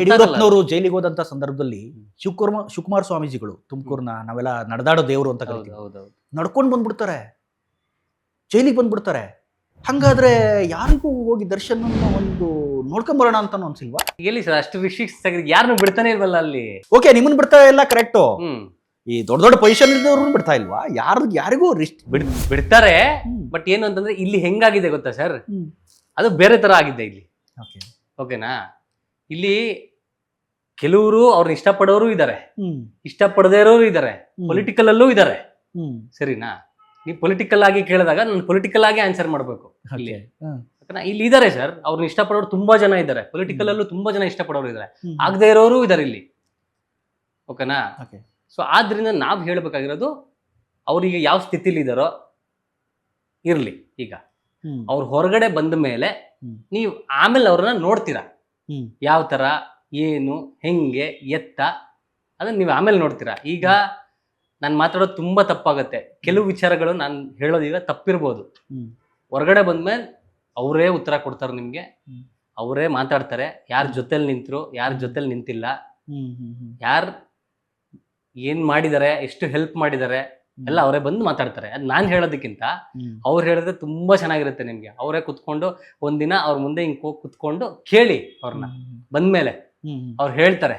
ಯಡಿಯೂರಪ್ಪನವರು ಜೈಲಿಗೆ ಹೋದಂತ ಸಂದರ್ಭದಲ್ಲಿ ಶಿವಕುಮಾರ್ ಶಿವಕುಮಾರ ಸ್ವಾಮೀಜಿಗಳು ತುಮಕೂರ್ನ ನಾವೆಲ್ಲ ನಡೆದಾಡೋ ದೇವರು ಅಂತ ಕರಿತೀವಿ. ನಡ್ಕೊಂಡು ಬಂದ್ಬಿಡ್ತಾರೆ. ಜೈಲಿಗೆ ಬಂದ್ಬಿಡ್ತಾರೆ. ಹಂಗಾದ್ರೆ ಯಾರಿಗೂ ಹೋಗಿ ದರ್ಶನ ಒಂದು ನೋಡ್ಕೊಂಬರೋಣ ಅಂತ ಅನ್ಸಿಲ್ವಾ? ಎಲ್ಲಿ ಸರ್ ಅಷ್ಟು ವಿಶಿಷ್ಟ ಯಾರನ್ನು ಬಿಡ್ತಾನೆ ಇಲ್ವಲ್ಲ ಅಲ್ಲಿ? ಓಕೆ ನಿಮ್ಮನ್ ಬಿಡ್ತಾ ಇಲ್ಲ ಕರೆಕ್ಟು. ಈ ದೊಡ್ಡ ದೊಡ್ಡ ಪೊಸಿಷನ್ ಇದ್ದವ್ರನ್ನ ಬಿಡ್ತಾ ಇಲ್ವಾ? ಯಾರು ಯಾರಿಗೂ ರಿಸ್ಟ್ ಬಿಡ್ ಬಿಡ್ತಾರೆ ಬಟ್ ಏನು ಅಂತಂದ್ರೆ ಇಲ್ಲಿ ಹೆಂಗಾಗಿದೆ ಗೊತ್ತಾ ಸರ್? ಅದು ಬೇರೆ ತರ ಆಗಿದೆ ಇಲ್ಲಿ. ಓಕೆ. ಓಕೆನಾ? ಇಲ್ಲಿ ಕೆಲವರು ಅವ್ರನ್ನ ಇಷ್ಟಪಡೋರು ಇದ್ದಾರೆ ಇಷ್ಟಪಡದೇ ಇರೋರು ಇದ್ದಾರೆ ಪೊಲಿಟಿಕಲ್ ಅಲ್ಲೂ ಇದ್ದಾರೆ ಸರಿನಾ? ನೀವು ಪೊಲಿಟಿಕಲ್ ಆಗಿ ಕೇಳಿದಾಗ ನಾನು ಪೊಲಿಟಿಕಲ್ ಆಗಿ ಆನ್ಸರ್ ಮಾಡಬೇಕು ಇಲ್ಲಿ. ಇಲ್ಲಿ ಇದ್ದಾರೆ ಸರ್ ಅವ್ರನ್ನ ಇಷ್ಟಪಡೋರು ತುಂಬಾ ಜನ ಇದ್ದಾರೆ ಪೊಲಿಟಿಕಲ್ ಅಲ್ಲೂ ತುಂಬಾ ಜನ ಇಷ್ಟಪಡೋರು ಇದ್ದಾರೆ ಆಗದೆ ಇರೋರು ಇದ್ದಾರೆ ಇಲ್ಲಿ. ಓಕೆನಾ? ಓಕೆ. ಸೊ ಆದ್ರಿಂದ ನಾವು ಹೇಳ್ಬೇಕಾಗಿರೋದು ಅವ್ರಿಗೆ ಯಾವ ಸ್ಥಿತಿಲಿ ಇದ್ದಾರೋ ಇರ್ಲಿ ಈಗ. ಅವ್ರ ಹೊರಗಡೆ ಬಂದ ಮೇಲೆ. ನೀವು ಆಮೇಲೆ ಅವ್ರನ್ನ ನೋಡ್ತೀರಾ. ಯಾವ ತರ ಏನು ಹೆಂಗೆ ಎತ್ತ ಅದನ್ನ ನೀವು ಆಮೇಲೆ ನೋಡ್ತೀರಾ. ಈಗ ನಾನು ಮಾತಾಡೋದು ತುಂಬಾ ತಪ್ಪಾಗತ್ತೆ. ಕೆಲವು ವಿಚಾರಗಳು ನಾನು ಹೇಳೋದೀಗ ತಪ್ಪಿರ್ಬೋದು. ಹೊರಗಡೆ ಬಂದ್ಮೇಲೆ ಅವರೇ ಉತ್ತರ ಕೊಡ್ತಾರೆ ನಿಮ್ಗೆ. ಅವರೇ ಮಾತಾಡ್ತಾರೆ. ಯಾರ ಜೊತೆಲಿ ನಿಂತರು ಯಾರ ಜೊತೆಲಿ ನಿಂತಿಲ್ಲ. ಯಾರು ಏನ್ ಮಾಡಿದ್ದಾರೆ ಎಷ್ಟು ಹೆಲ್ಪ್ ಮಾಡಿದ್ದಾರೆ ಎಲ್ಲ ಅವರೇ ಬಂದು ಮಾತಾಡ್ತಾರೆ. ಅದ್ ನಾನ್ ಹೇಳೋದಕ್ಕಿಂತ ಅವ್ರು ಹೇಳಿದ್ರೆ ತುಂಬಾ ಚೆನ್ನಾಗಿರುತ್ತೆ ನಿಮ್ಗೆ. ಅವರೇ ಕುತ್ಕೊಂಡು ಒಂದಿನ ಅವ್ರ ಮುಂದೆ ಹಿಂಗ್ ಹೋಗಿ ಕುತ್ಕೊಂಡು ಕೇಳಿ ಅವ್ರನ್ನ ಬಂದ್ಮೇಲೆ ಅವ್ರು ಹೇಳ್ತಾರೆ.